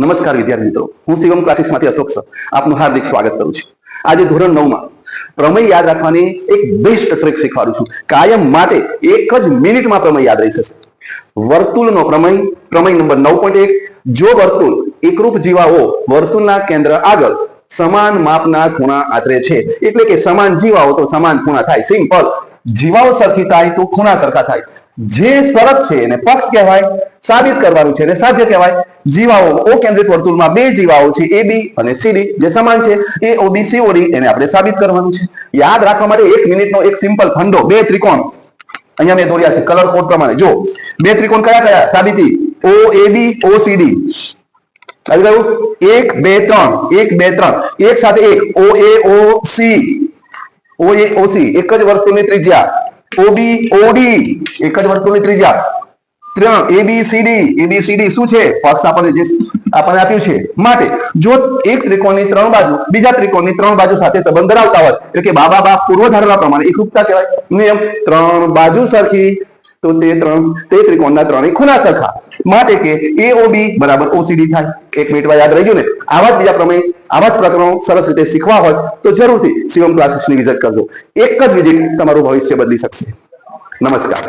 નમસ્કાર વિદ્યાર્થી મિત્રો. હું શિવમ ક્લાસીસમાંથી અશોક સર. આપનું હાર્દિક સ્વાગત કરું છું. આજે ધોરણ નવમાં પ્રમેય યાદ રાખવાની એક બેસ્ટ ટ્રીક શીખવાડું છું. કાયમ માટે એક જ મિનિટમાં પ્રમેય યાદ રહી જશે. વર્તુળનો પ્રમેય પ્રમેય નંબર નવ પોઈન્ટ એક. જો વર્તુળ એકરૂપ જીવાઓ વર્તુળના કેન્દ્ર આગળ સમાન માપના ખૂણા આતરે છે. એટલે કે સમાન જીવાઓ તો સમાન ખૂણા થાય. સિમ્પલ. જીવાઓ સરખી થાય તો ખૂણા સરખા થાય. જે શરત છે એને પક્ષ કહેવાય, સાબિત કરવાનું છે એને સાધ્ય કહેવાય. જીવાઓ ઓ કેન્દ્રિત વર્તુળમાં બે જીવાઓ છે એ બી અને સીડી જે સમાન છે એ ઓબી સીઓડી એને આપણે સાબિત કરવાનું છે. યાદ રાખવા માટે એક મિનિટનો એક સિમ્પલ ફંડો, બે ત્રિકોણ. અહીંયા મેં દોર્યા છે કલર કોડ પ્રમાણે. જો, બે ત્રિકોણ કયા કયા? સાબિતી. ઓ એ બી ઓ સીડી આવી ગયું? એક, બે, ત્રણ. એક, બે, ત્રણ. એક સાથે એક. ઓ એ ઓ સી ઓ એ એક જ વર્તુળની ત્રિજ્યા. ઓબી ઓડી એક જ વર્તુળની ત્રિજ્યા. ત્રણ એબીસીડી એબીસીડી શું છે? પક્ષ આપણને જે આપણને આપ્યું છે. માટે, જો એક ત્રિકોણની ત્રણ બાજુ, બીજા ત્રિકોણની ત્રણ બાજુ સાથે સંબંધ ધરાવતા હોય, એટલે કે બાબા બા પૂર્વ ધારણા પ્રમાણે એકરૂપતા કહેવાય. નિયમ ત્રણ બાજુ સરખી, તો તે ત્રણ, તે ત્રિકોણના ત્રણેય ખૂણા સરખા. માટે કે એઓબી બરાબર ઓસીડી થાય. એક મિનિટમાં યાદ રહી ગયું ને? આવા જ બીજા પ્રમેય આવા જ પ્રકરણો સરસ રીતે શીખવા હોય તો જરૂરથી શિવમ ક્લાસીસની વિઝિટ કરજો. એક જ વિઝિટ તમારું ભવિષ્ય બદલી શકશે. નમસ્કાર.